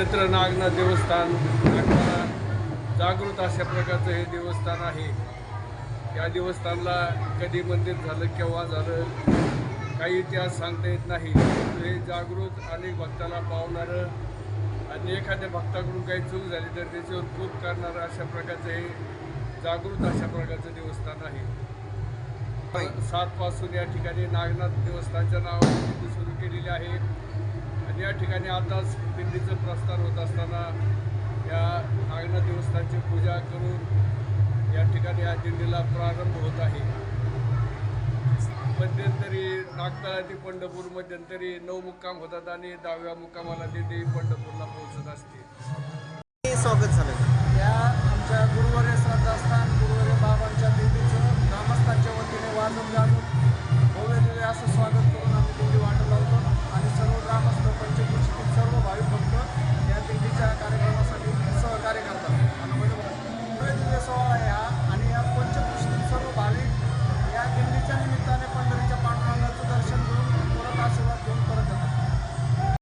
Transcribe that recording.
क्षेत्र नागनाथ देवस्थान नागनाला जागृत अशा प्रकारचं हे देवस्थान आहे. या देवस्थानला कधी मंदिर झालं केव्हा झालं काही इतिहास सांगता येत नाही. हे जागृत अनेक भक्ताला पावणारं आणि एखाद्या भक्ताकडून काही चूक झाली तर त्याच्यावर चूक करणारं अशा प्रकारचं हे जागृत अशा प्रकारचं देवस्थान आहे. सातपासून या ठिकाणी नागनाथ देवस्थानच्या नावाने सुरू केलेली आहे. या ठिकाणी आताच दिंडीचं प्रस्थान होत असताना या नागनाथ देवस्थानची पूजा करून या ठिकाणी या दिंडीला प्रारंभ होत आहे. मध्यंतरी नागतळा ते पंढरपूर मध्यंतरी नऊ मुक्काम होतात आणि दहाव्या मुक्कामाला दिंडी पंढरपूरला पोहोचत असते. स्वागत झालं या आमच्या गुरुवारी श्रद्धास्थान गुरुवारी बाबांच्या दिंडीचं ग्रामस्थांच्या वतीने वाजून गाजून असं स्वागत